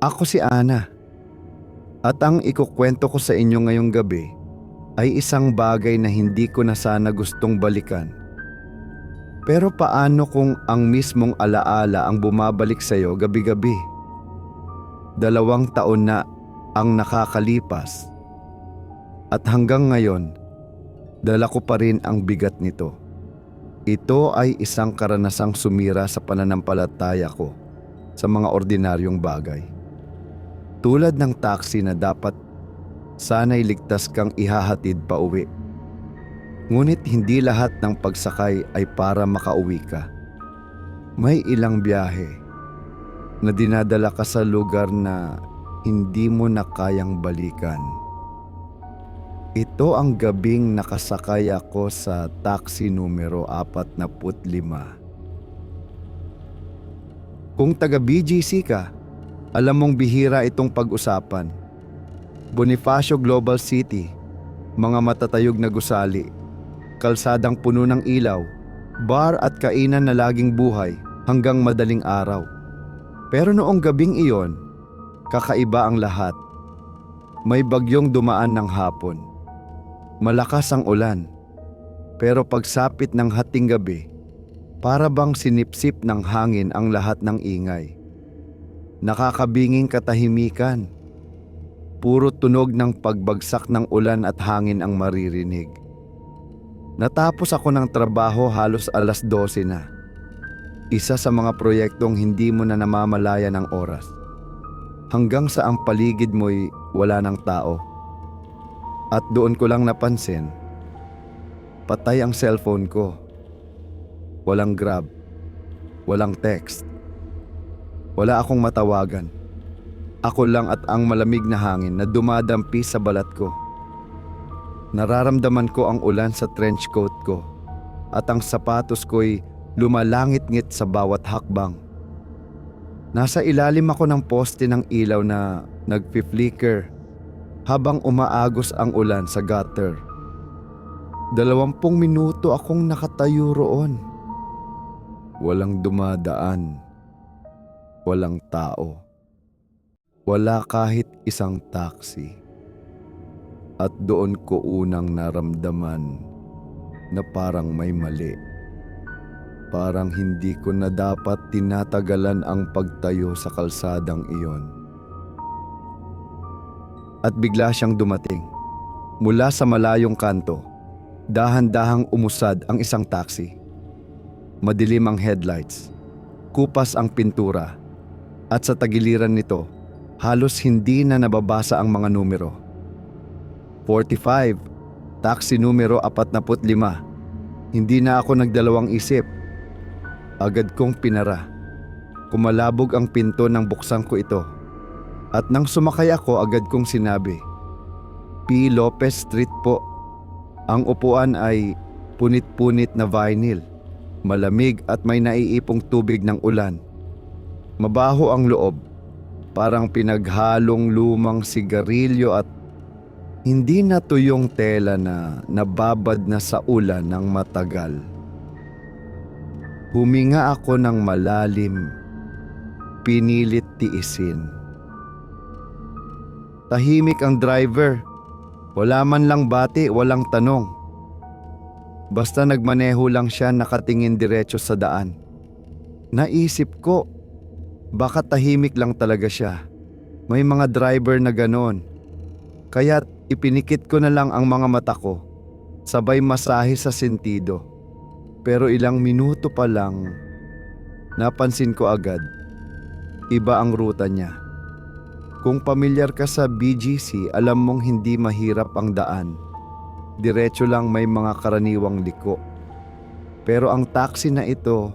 Ako si Ana. At ang ikukwento ko sa inyo ngayong gabi ay isang bagay na hindi ko na sana gustong balikan. Pero paano kung ang mismong alaala ang bumabalik sa iyo gabi-gabi? Dalawang taon na ang nakakalipas. At hanggang ngayon, dala ko pa rin ang bigat nito. Ito ay isang karanasang sumira sa pananampalataya ko sa mga ordinaryong bagay. Tulad ng taxi na dapat sana'y ligtas kang ihahatid pa uwi. Ngunit hindi lahat ng pagsakay ay para makauwi ka. May ilang biyahe na dinadala ka sa lugar na hindi mo na kayang balikan. Ito ang gabing nakasakay ako sa taxi numero 45. Kung taga BGC ka, alam mong bihira itong pag-usapan. Bonifacio Global City, mga matatayog na gusali, kalsadang puno ng ilaw, bar at kainan na laging buhay hanggang madaling araw. Pero noong gabing iyon, kakaiba ang lahat. May bagyong dumaan ng hapon. Malakas ang ulan. Pero pagsapit ng hating gabi, para bang sinipsip ng hangin ang lahat ng ingay. Nakakabinging katahimikan. Puro tunog ng pagbagsak ng ulan at hangin ang maririnig. Natapos ako ng trabaho halos alas 12 na. Isa sa mga proyektong hindi mo na namamalaya ng oras. Hanggang sa ang paligid mo'y wala ng tao. At doon ko lang napansin, patay ang cellphone ko. Walang grab, walang text, wala akong matawagan. Ako lang at ang malamig na hangin na dumadampi sa balat ko. Nararamdaman ko ang ulan sa trench coat ko at ang sapatos ko'y lumalangit-ngit sa bawat hakbang. Nasa ilalim ako ng poste ng ilaw na nagpi-flicker habang umaagos ang ulan sa gutter. Dalawampung minuto akong nakatayo roon. Walang dumadaan. Walang tao. Wala kahit isang taxi. At doon ko unang naramdaman na parang may mali. Parang hindi ko na dapat tinatagalan ang pagtayo sa kalsadang iyon. At bigla siyang dumating. Mula sa malayong kanto, dahan-dahang umusad ang isang taxi. Madilim ang headlights, kupas ang pintura, at sa tagiliran nito, halos hindi na nababasa ang mga numero. 45, taxi numero 45. Hindi na ako nagdalawang isip. Agad kong pinara. Kumalabog ang pinto nang buksan ko ito. At nang sumakay ako agad kong sinabi, P. Lopez Street po. Ang upuan ay punit-punit na vinyl, malamig at may naiipong tubig ng ulan. Mabaho ang loob, parang pinaghalong lumang sigarilyo at hindi na tuyong tela na nababad na sa ulan ng matagal. Huminga ako ng malalim, pinilit tiisin. Tahimik ang driver. Wala man lang bati, walang tanong. Basta nagmaneho lang siya nakatingin diretso sa daan. Naisip ko, baka tahimik lang talaga siya. May mga driver na ganon. Kaya ipinikit ko na lang ang mga mata ko. Sabay masahe sa sentido. Pero ilang minuto pa lang, napansin ko agad, iba ang ruta niya. Kung pamilyar ka sa BGC, alam mong hindi mahirap ang daan. Diretso lang may mga karaniwang liko. Pero ang taxi na ito,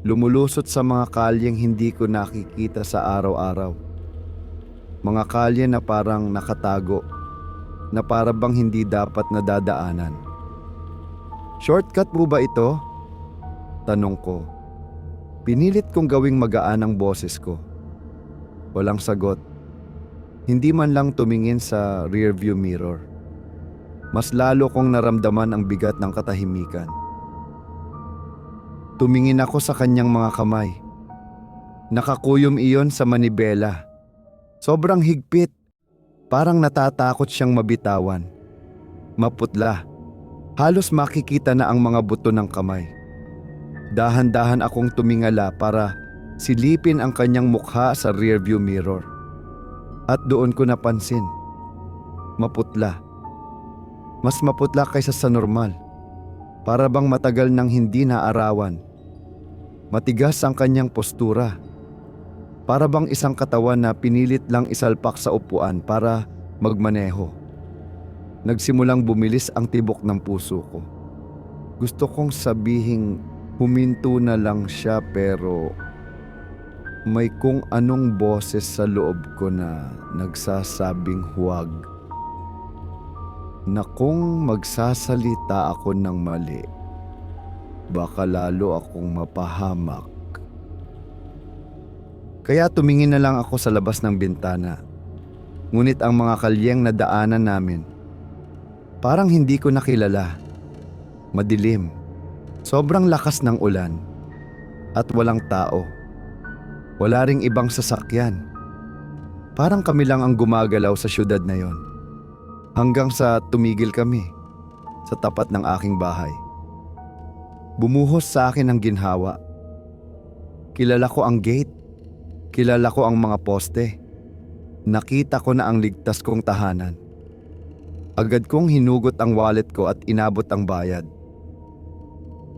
lumulusot sa mga kalyeng hindi ko nakikita sa araw-araw. Mga kalye na parang nakatago, na para bang hindi dapat nadadaanan. Shortcut mo ba ito? Tanong ko. Pinilit kong gawing magaan ang boses ko. Walang sagot. Hindi man lang tumingin sa rearview mirror. Mas lalo kong naramdaman ang bigat ng katahimikan. Tumingin ako sa kanyang mga kamay. Nakakuyom iyon sa manibela Sobrang higpit. Parang natatakot siyang mabitawan. Maputla. Halos makikita na ang mga buto ng kamay. Dahan-dahan akong tumingala para silipin ang kanyang mukha sa rearview mirror. At doon ko napansin. Maputla. Mas maputla kaysa sa normal. Para bang matagal nang hindi naarawan. Matigas ang kanyang postura. Para bang isang katawan na pinilit lang isalpak sa upuan para magmaneho. Nagsimulang bumilis ang tibok ng puso ko. Gusto kong sabihing huminto na lang siya pero may kung anong boses sa loob ko na nagsasabing huwag. Na kung magsasalita ako ng mali, baka lalo akong mapahamak. Kaya tumingin na lang ako sa labas ng bintana. Ngunit ang mga kalyeng na daanan namin, parang hindi ko nakilala. Madilim, sobrang lakas ng ulan, at walang tao. Wala ring ibang sasakyan. Parang kami lang ang gumagalaw sa syudad na yon. Hanggang sa tumigil kami sa tapat ng aking bahay. Bumuhos sa akin ang ginhawa. Kilala ko ang gate. Kilala ko ang mga poste. Nakita ko na ang ligtas kong tahanan. Agad kong hinugot ang wallet ko at inabot ang bayad.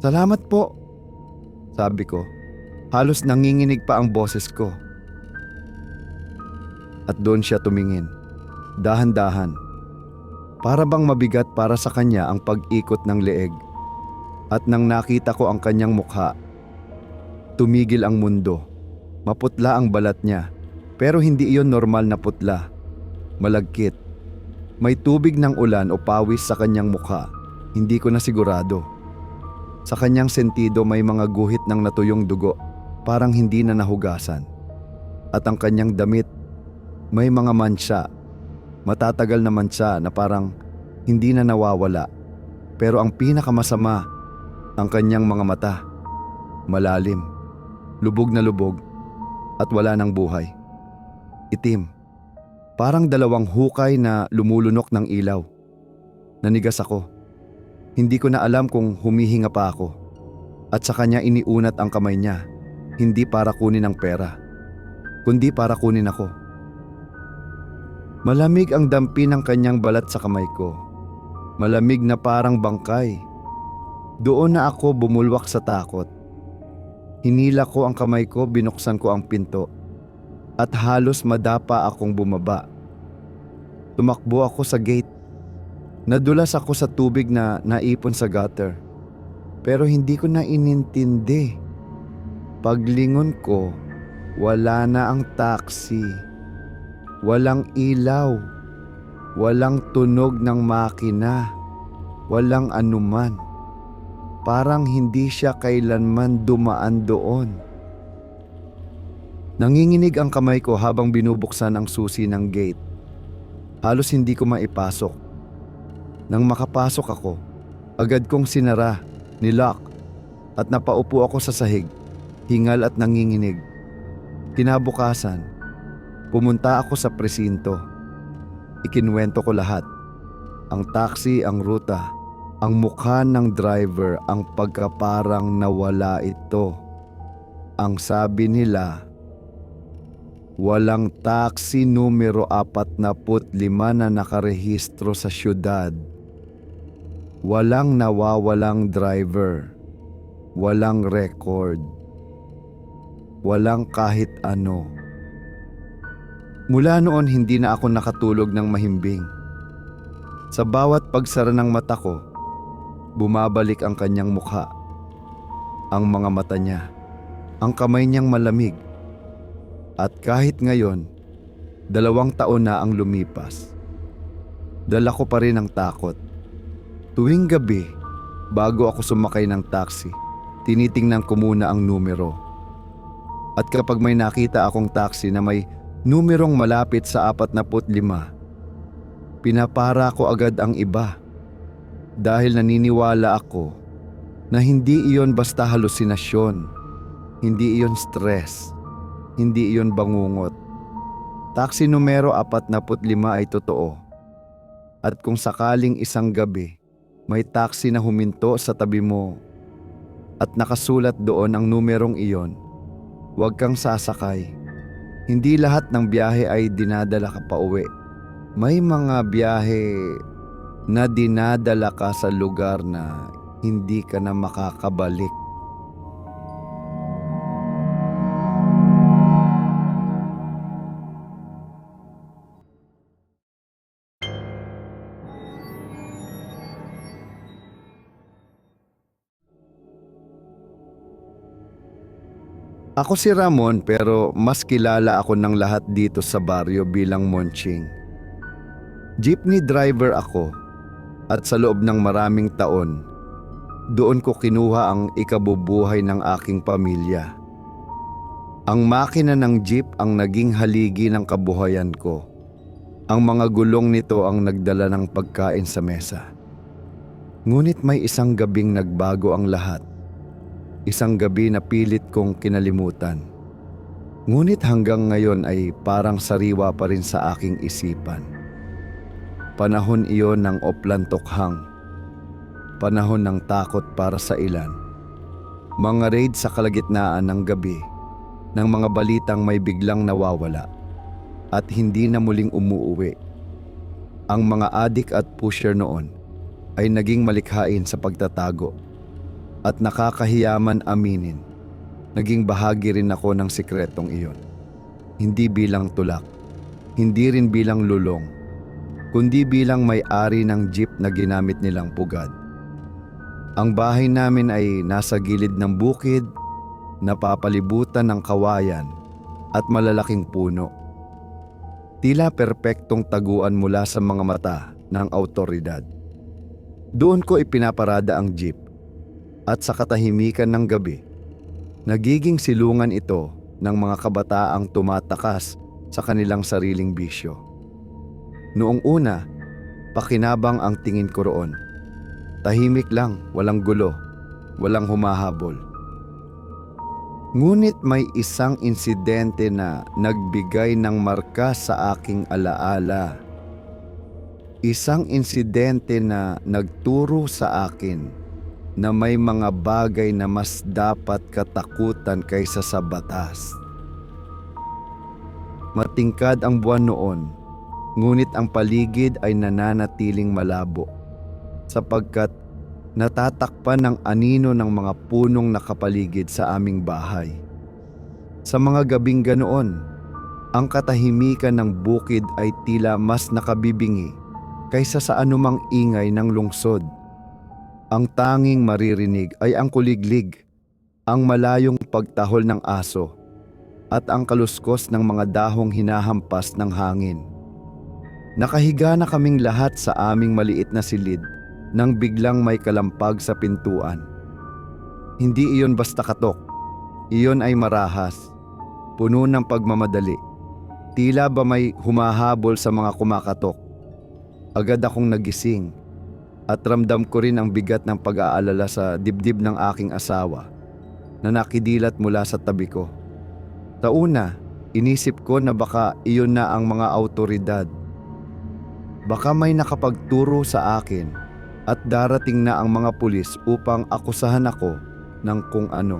Salamat po, sabi ko. Halos nanginginig pa ang boses ko. At doon siya tumingin. Dahan-dahan. Para bang mabigat para sa kanya ang pag-ikot ng leeg. At nang nakita ko ang kanyang mukha, tumigil ang mundo. Maputla ang balat niya, pero hindi iyon normal na putla. Malagkit. May tubig ng ulan o pawis sa kanyang mukha. Hindi ko na sigurado. Sa kanyang sentido may mga guhit ng natuyong dugo, parang hindi na nahugasan. At ang kanyang damit, may mga mansya. Matatagal na mansya na parang hindi na nawawala. Pero ang pinakamasama, ang kanyang mga mata. Malalim, lubog na lubog, at wala ng buhay. Itim, parang dalawang hukay na lumulunok ng ilaw. Nanigas ako. Hindi ko na alam kung humihinga pa ako. At sa kanya iniunat ang kamay niya, hindi para kunin ang pera, kundi para kunin ako. Malamig ang dampi ng kanyang balat sa kamay ko. Malamig na parang bangkay. Doon na ako bumulwak sa takot. Hinila ko ang kamay ko, binuksan ko ang pinto. At halos madapa akong bumaba. Tumakbo ako sa gate. Nadulas ako sa tubig na naipon sa gutter. Pero hindi ko na inintindi. Paglingon ko, wala na ang taxi. Walang ilaw. Walang tunog ng makina. Walang anuman. Parang hindi siya kailanman dumaan doon. Nanginginig ang kamay ko habang binubuksan ang susi ng gate. Halos hindi ko maipasok. Nang makapasok ako, agad kong sinara, nilock, at napaupo ako sa sahig, hingal at nanginginig. Kinabukasan, pumunta ako sa presinto. Ikinwento ko lahat. Ang taxi, ang ruta, ang mukha ng driver, ang pagkaparang nawala ito. Ang sabi nila, walang taxi numero 45 na nakarehistro sa syudad. Walang nawawalang driver. Walang record. Walang kahit ano. Mula noon hindi na ako nakatulog ng mahimbing. Sa bawat pagsara ng mata ko, bumabalik ang kanyang mukha. Ang mga mata niya, ang kamay niyang malamig. At kahit ngayon, dalawang taon na ang lumipas. Dala ko pa rin ang takot. Tuwing gabi, bago ako sumakay ng taxi, tinitingnan ko muna ang numero. At kapag may nakita akong taxi na may numerong malapit sa 45, pinapara ko agad ang iba. Dahil naniniwala ako na hindi iyon basta halusinasyon, hindi iyon stress, hindi iyon bangungot. Taxi numero 45 ay totoo. At kung sakaling isang gabi, may taxi na huminto sa tabi mo at nakasulat doon ang numerong iyon, huwag kang sasakay. Hindi lahat ng biyahe ay dinadala ka pa uwi. May mga biyahe na dinadala ka sa lugar na hindi ka na makakabalik. Ako si Ramon pero mas kilala ako ng lahat dito sa baryo bilang Monching. Jeepney driver ako at sa loob ng maraming taon, doon ko kinuha ang ikabubuhay ng aking pamilya. Ang makina ng jeep ang naging haligi ng kabuhayan ko. Ang mga gulong nito ang nagdala ng pagkain sa mesa. Ngunit may isang gabing nagbago ang lahat. Isang gabi na pilit kong kinalimutan. Ngunit hanggang ngayon ay parang sariwa pa rin sa aking isipan. Panahon iyon ng oplan tokhang. Panahon ng takot para sa ilan. Mga raid sa kalagitnaan ng gabi ng mga balitang may biglang nawawala at hindi na muling umuuwi. Ang mga adik at pusher noon ay naging malikhain sa pagtatago at nakakahiyaman aminin. Naging bahagi rin ako ng sikretong iyon. Hindi bilang tulak, hindi rin bilang lulong, kundi bilang may-ari ng jeep na ginamit nilang pugad. Ang bahay namin ay nasa gilid ng bukid, napapalibutan ng kawayan at malalaking puno. Tila perpektong taguan mula sa mga mata ng autoridad. Doon ko ipinaparada ang jeep at sa katahimikan ng gabi, nagiging silungan ito ng mga kabataang tumatakas sa kanilang sariling bisyo. Noong una, pakinabang ang tingin ko roon. Tahimik lang, walang gulo, walang humahabol. Ngunit may isang insidente na nagbigay ng marka sa aking alaala. Isang insidente na nagturo sa akin na may mga bagay na mas dapat katakutan kaysa sa batas. Matingkad ang buwan noon, ngunit ang paligid ay nananatiling malabo sapagkat natatakpan ng anino ng mga punong nakapaligid sa aming bahay. Sa mga gabing ganoon, ang katahimikan ng bukid ay tila mas nakabibingi kaysa sa anumang ingay ng lungsod. Ang tanging maririnig ay ang kuliglig, ang malayong pagtahol ng aso, at ang kaluskos ng mga dahong hinahampas ng hangin. Nakahiga na kaming lahat sa aming maliit na silid nang biglang may kalampag sa pintuan. Hindi iyon basta katok, iyon ay marahas, puno ng pagmamadali. Tila ba may humahabol sa mga kumakatok. Agad akong nagising at ramdam ko rin ang bigat ng pag-aalala sa dibdib ng aking asawa na nakidilat mula sa tabi ko. Sa una, inisip ko na baka iyon na ang mga autoridad. Baka may nakapagturo sa akin at darating na ang mga pulis upang akusahan ako ng kung ano.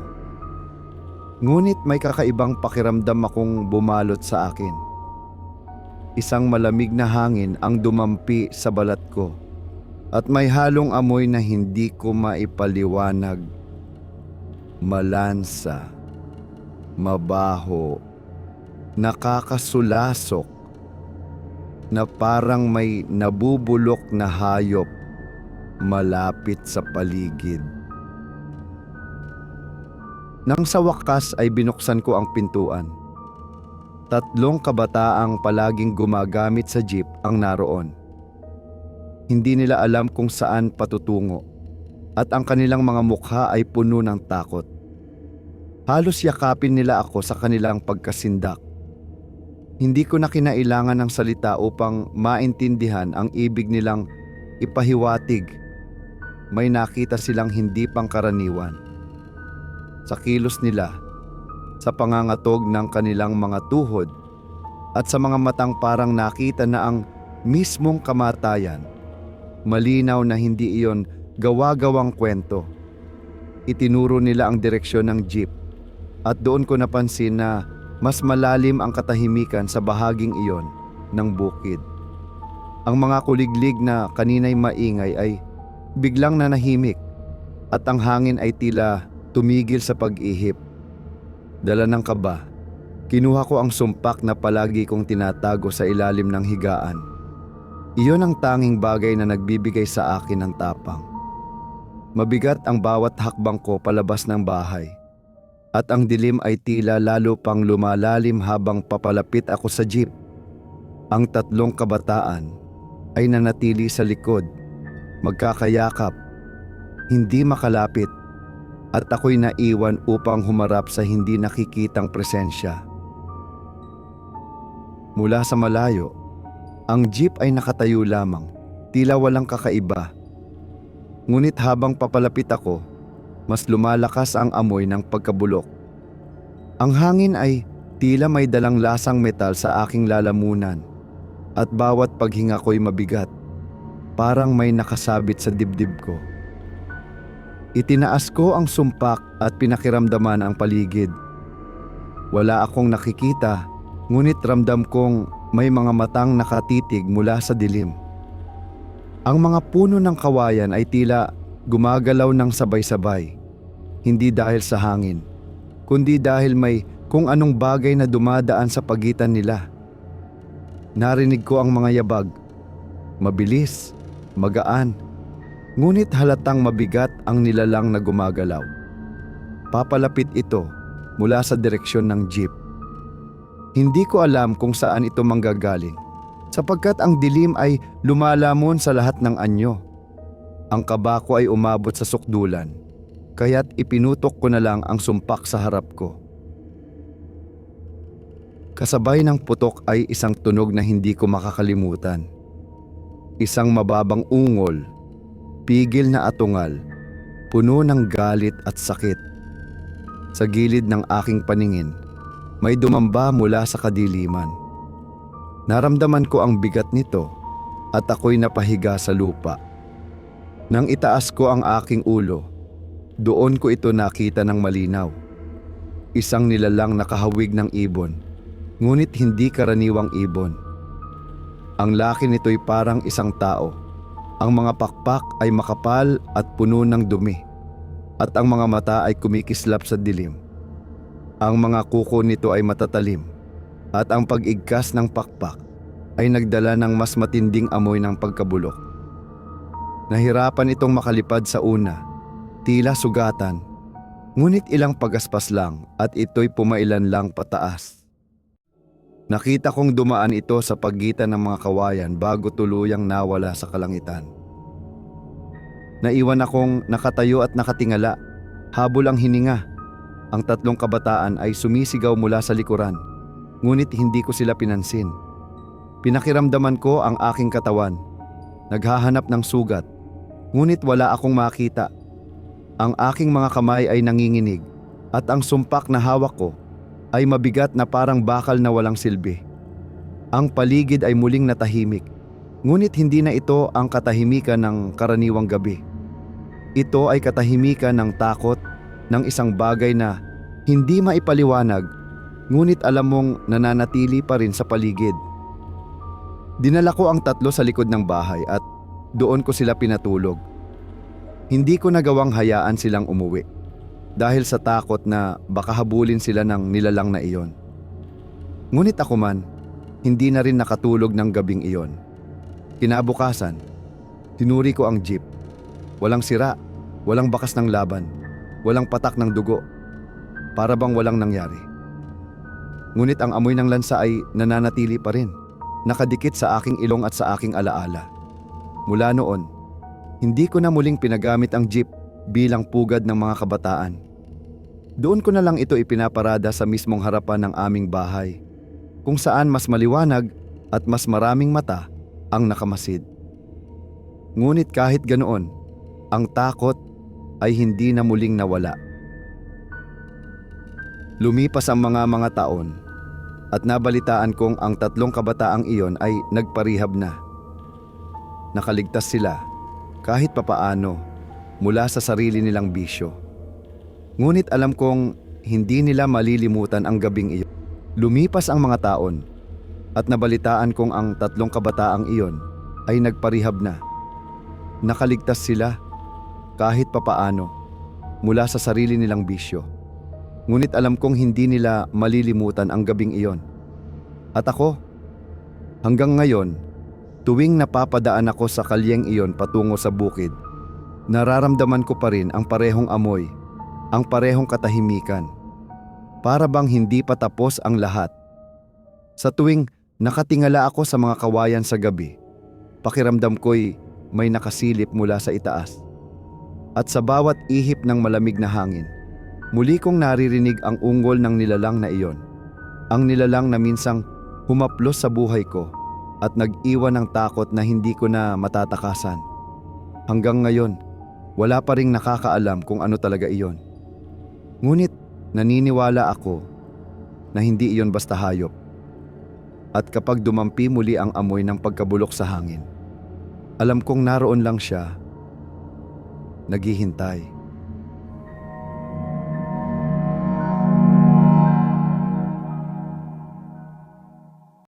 Ngunit may kakaibang pakiramdam akong bumalot sa akin. Isang malamig na hangin ang dumampi sa balat ko at may halong amoy na hindi ko maipaliwanag. Malansa, mabaho, nakakasulasok, na parang may nabubulok na hayop malapit sa paligid. Nang sa wakas ay binuksan ko ang pintuan. Tatlong kabataang palaging gumagamit sa jeep ang naroon. Hindi nila alam kung saan patutungo at ang kanilang mga mukha ay puno ng takot. Halos yakapin nila ako sa kanilang pagkasindak. Hindi ko na kinailangan ng salita upang maintindihan ang ibig nilang ipahiwatig. May nakita silang hindi pangkaraniwan. Sa kilos nila, sa pangangatog ng kanilang mga tuhod, at sa mga matang parang nakita na ang mismong kamatayan. Malinaw na hindi iyon gawa-gawang kwento. Itinuro nila ang direksyon ng jeep at doon ko napansin na mas malalim ang katahimikan sa bahaging iyon ng bukid. Ang mga kuliglig na kanina'y maingay ay biglang nanahimik at ang hangin ay tila tumigil sa pag-ihip. Dala ng kaba, kinuha ko ang sumpak na palagi kong tinatago sa ilalim ng higaan. Iyon ang tanging bagay na nagbibigay sa akin ng tapang. Mabigat ang bawat hakbang ko palabas ng bahay. At ang dilim ay tila lalo pang lumalalim habang papalapit ako sa jeep. Ang tatlong kabataan ay nanatili sa likod, magkakayakap, hindi makalapit, at ako'y naiwan upang humarap sa hindi nakikitang presensya. Mula sa malayo, ang jeep ay nakatayo lamang, tila walang kakaiba. Ngunit habang papalapit ako, mas lumalakas ang amoy ng pagkabulok. Ang hangin ay tila may dalang lasang metal sa aking lalamunan at bawat paghinga ko'y mabigat, parang may nakasabit sa dibdib ko. Itinaas ko ang sumpak at pinakiramdaman ang paligid. Wala akong nakikita, ngunit ramdam kong may mga matang nakatitig mula sa dilim. Ang mga puno ng kawayan ay tila gumagalaw ng sabay-sabay, hindi dahil sa hangin, kundi dahil may kung anong bagay na dumadaan sa pagitan nila. Narinig ko ang mga yabag, mabilis, magaan, ngunit halatang mabigat ang nilalang na gumagalaw. Papalapit ito mula sa direksyon ng jeep. Hindi ko alam kung saan ito manggagaling sapagkat ang dilim ay lumalamon sa lahat ng anyo. Ang kaba ko ay umabot sa sukdulan, kaya't ipinutok ko na lang ang sumpak sa harap ko. Kasabay ng putok ay isang tunog na hindi ko makakalimutan. Isang mababang ungol, pigil na atungal, puno ng galit at sakit. Sa gilid ng aking paningin, may dumamba mula sa kadiliman. Naramdaman ko ang bigat nito at ako'y napahiga sa lupa. Nang itaas ko ang aking ulo, doon ko ito nakita ng malinaw. Isang nilalang nakahawig ng ibon, ngunit hindi karaniwang ibon. Ang laki nito'y parang isang tao. Ang mga pakpak ay makapal at puno ng dumi, at ang mga mata ay kumikislap sa dilim. Ang mga kuko nito ay matatalim, at ang pag-igkas ng pakpak ay nagdala ng mas matinding amoy ng pagkabulok. Nahirapan itong makalipad sa una, tila sugatan, ngunit ilang pagaspas lang at ito'y pumailan lang pataas. Nakita kong dumaan ito sa pagitan ng mga kawayan bago tuluyang nawala sa kalangitan. Naiwan akong nakatayo at nakatingala, habol ang hininga. Ang tatlong kabataan ay sumisigaw mula sa likuran, ngunit hindi ko sila pinansin. Pinakiramdaman ko ang aking katawan, naghahanap ng sugat, ngunit wala akong makita. Ang aking mga kamay ay nanginginig at ang sumpak na hawak ko ay mabigat na parang bakal na walang silbi. Ang paligid ay muling natahimik, ngunit hindi na ito ang katahimikan ng karaniwang gabi. Ito ay katahimikan ng takot ng isang bagay na hindi maipaliwanag, ngunit alam mong nananatili pa rin sa paligid. Dinala ko ang tatlo sa likod ng bahay at doon ko sila pinatulog. Hindi ko nagawang hayaan silang umuwi dahil sa takot na baka habulin sila ng nilalang na iyon. Ngunit ako man, hindi na rin nakatulog ng gabing iyon. Kinabukasan, tinuri ko ang jeep. Walang sira, walang bakas ng laban, walang patak ng dugo. Para bang walang nangyari. Ngunit ang amoy ng lansa ay nananatili pa rin, nakadikit sa aking ilong at sa aking alaala. Mula noon, hindi ko na muling pinagamit ang jeep bilang pugad ng mga kabataan. Doon ko na lang ito ipinaparada sa mismong harapan ng aming bahay, kung saan mas maliwanag at mas maraming mata ang nakamasid. Ngunit kahit ganoon, ang takot ay hindi na muling nawala. Lumipas ang mga mga taon At nabalitaan kong ang tatlong kabataang iyon ay nagparihab na. Nakaligtas sila kahit papaano mula sa sarili nilang bisyo. Ngunit alam kong hindi nila malilimutan ang gabing iyon. Lumipas ang mga taon at nabalitaan kong ang tatlong kabataang iyon ay nagparihab na. Nakaligtas sila kahit papaano mula sa sarili nilang bisyo. Ngunit alam kong hindi nila malilimutan ang gabing iyon. At ako, hanggang ngayon, tuwing napapadaan ako sa kalyeng iyon patungo sa bukid, nararamdaman ko pa rin ang parehong amoy, ang parehong katahimikan. Para bang hindi pa tapos ang lahat. Sa tuwing nakatingala ako sa mga kawayan sa gabi, pakiramdam ko'y may nakasilip mula sa itaas. At sa bawat ihip ng malamig na hangin, muli kong naririnig ang ungol ng nilalang na iyon. Ang nilalang na minsang humaplos sa buhay ko at nag-iwan ng takot na hindi ko na matatakasan. Hanggang ngayon, wala pa ring nakakaalam kung ano talaga iyon. Ngunit naniniwala ako na hindi iyon basta hayop. At kapag dumampi muli ang amoy ng pagkabulok sa hangin, alam kong naroon lang siya, naghihintay.